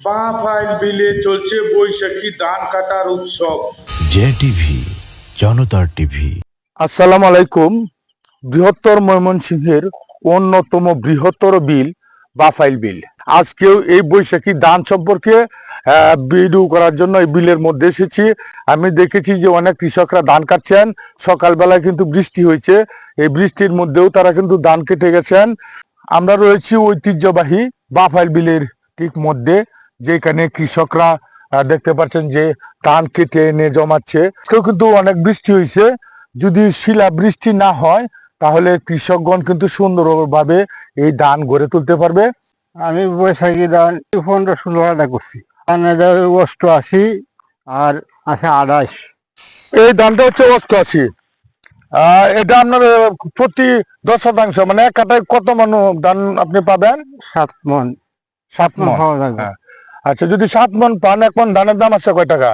বাঁফাইল বিলে চলছে বৈশাখী ধান কাটার উৎসব। জে টিভি জনতার টিভি। আসসালামু আলাইকুম। বৃহত্তর ময়মনসিংহের অন্যতম বৃহত্তর বিল বাফাইল বিল। আজকেও এই বৈশাখী ধান সম্পর্কে ভিডিও করার জন্য এই বিলের মধ্যে এসেছি। আমি দেখেছি যে অনেক কৃষকরা ধান কাটছেন। সকালবেলায় কিন্তু বৃষ্টি হয়েছে। এই বৃষ্টির মধ্যেও তারা কিন্তু ধান কেটে গেছেন। আমরা রয়েছি ঐতিহ্যবাহী বাফাইল বিলের ঠিক মধ্যে। যেখানে কৃষকরা দেখতে পাচ্ছেন যে ধান কেটে এনে জমাচ্ছে। আজকেও কিন্তু অনেক বৃষ্টি হয়েছে যদি শিলা বৃষ্টি না হয় তাহলে কৃষকগণ কিন্তু সুন্দরভাবে এই ধান গড়ে তুলতে পারবে। আমি বৈশাখী ধান পনেরো ষোলো হাজার করছি। ধানের অষ্ট আশি আর আছে আড়াইশ। এই ধানটা হচ্ছে অষ্টআশি। আহ এটা আপনার প্রতি দশ শতাংশ মানে এক কাটায় কত মান ধান আপনি পাবেন? সাত মন। সাত মন। পাওয়া যাবে। হ্যাঁ। আচ্ছা যদি সাত মন পান এক মন ধানের দাম আছে কয় টাকা?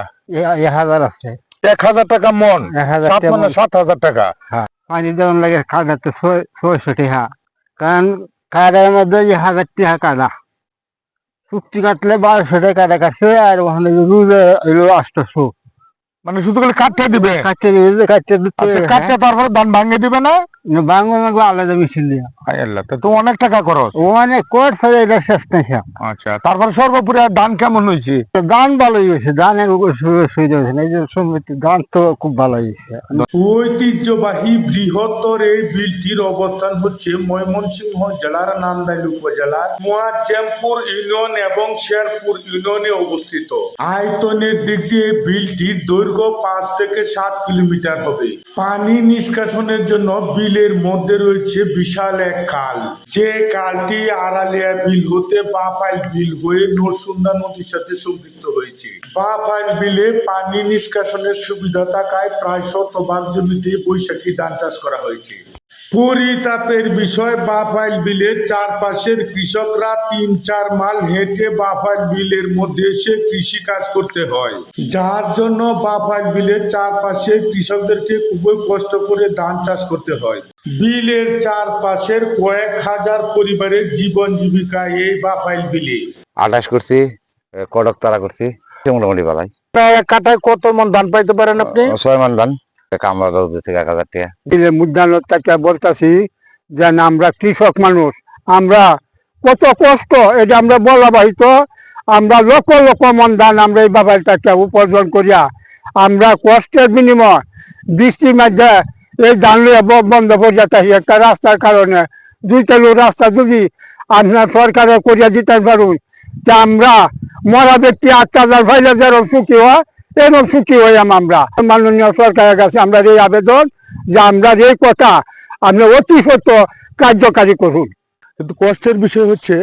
এক হাজার আছে। এক হাজার টাকা মন। সাত মানে সাত হাজার টাকা। পানি দেওয়ার লাগে কাদাতে ছয়শো টাকা কারণ কাদার মধ্যে এক হাজার টাকা কাদা। চুক্তি কাটলে বারোশো টাকা কাদা কাটছে আর ওখানে রুজে এলো আটশোশো মানে শুধু খালি কাটতে দিবে? কাটতে দিতে কাটতে আচ্ছা দিতে কাটতে তারপরে ধান ভাঙে দিবে না? লাগবে আলাদা মেশিন দিয়া। আল্লাহ তা তো অনেক টাকা খরচ। ও করছে এটা শেষ নাই আচ্ছা তারপরে সর্বোপরি ধান কেমন হয়েছে? তো ভালোই হয়েছে গানের সুবিধা হয়েছে এই যে সমিতি গান তো খুব ভালো হয়েছে। ঐতিহ্যবাহী বৃহত্তর এই বিলটির অবস্থান হচ্ছে ময়মনসিংহ জেলার নান্দাইল উপজেলার মুয়াজ্জেমপুর ইউনিয়ন এবং শেরপুর ইউনিয়নে অবস্থিত। আয়তনের দিক দিয়ে বিলটির দৈর্ঘ্য পাঁচ থেকে সাত কিলোমিটার হবে। পানি নিষ্কাশনের জন্য বিলের মধ্যে রয়েছে বিশাল এক খাল যে কালটি আড়ালিয়া বিল হতে বাফাইল বিল হয়ে নরসুন্দা নদীর সাথে সংযুক্ত হয়েছে। বাফাইল বিলে পানি নিষ্কাশনের সুবিধা থাকায় প্রায় শতভাগ জমিতে বৈশাখী ধান চাষ করা হয়েছে। পরিতাপের বিষয় বাফাইল বিলের চারপাশের কৃষকরা তিন চার মাইল হেঁটে বাফাইল বিলের মধ্যে এসে কৃষি কাজ করতে হয়। যার জন্য বাফাইল বিলের চারপাশে কৃষকদেরকে খুবই কষ্ট করে ধান চাষ করতে হয়। বিলের চারপাশের কয়েক হাজার পরিবারের জীবন জীবিকা এই বাফাইল বিলে। আটাশ করছি কটক তারা করছি মোটামুটি বালাই এক কাটায় কত মন ধান পাইতে পারেন আপনি? ছয় মান ধান। কামরা দশ থেকে এক হাজার টাকা। থেকে বলতাছি যে আমরা কৃষক মানুষ, আমরা কত কষ্ট, এটা আমরা বলা বাহিত, আমরা লক্ষ লক্ষ মন ধান আমরা এই বাবার থেকে উপার্জন করিয়া, আমরা কষ্টের বিনিময় বৃষ্টির মধ্যে এই ধান বন্ধ করিয়া থাকি। একটা রাস্তার কারণে দুইটা লোক রাস্তা যদি আপনার সরকারে করিয়া দিতে পারুন, যে আমরা মরা ব্যক্তি আটটা হাজার ফাইলে যেরকম সুখী হয় এরকম সুখী হইয়াম আমরা? মাননীয় সরকারের কাছে আমরা এই আবেদন যে আমরা এই কথা আপনি অতি সত্য কার্যকারী করুন। কিন্তু কষ্টের বিষয় হচ্ছে,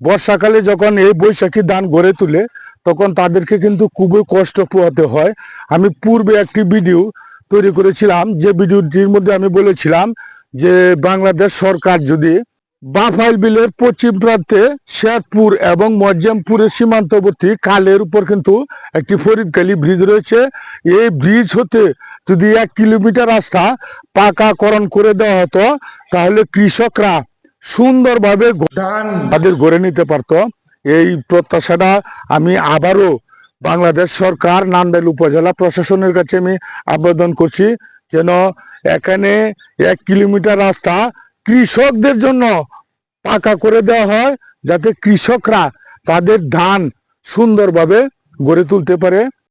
বর্ষাকালে যখন এই বৈশাখী দান গড়ে তুলে, তখন তাদেরকে কিন্তু খুবই কষ্ট পোহাতে হয়। আমি পূর্বে একটি ভিডিও তৈরি করেছিলাম, যে ভিডিওটির মধ্যে আমি বলেছিলাম যে বাংলাদেশ সরকার যদি বাফাইল বিলের পশ্চিম প্রান্তে শেরপুর এবং মজ্জামপুরের সীমান্তবর্তী কালের উপর কিন্তু একটি ফরিদকালী ব্রিজ রয়েছে। এই ব্রিজ হতে যদি এক কিলোমিটার রাস্তা পাকাকরণ করে দেওয়া হতো তাহলে কৃষকরা সুন্দরভাবে ধান তাদের গড়ে নিতে পারতো। এই প্রত্যাশাটা আমি আবারও বাংলাদেশ সরকার নান্দাইল উপজেলা প্রশাসনের কাছে আমি আবেদন করছি যেন এখানে এক কিলোমিটার রাস্তা কৃষকদের জন্য পাকা করে দেওয়া হয় যাতে কৃষকরা তাদের ধান সুন্দরভাবে গড়ে তুলতে পারে।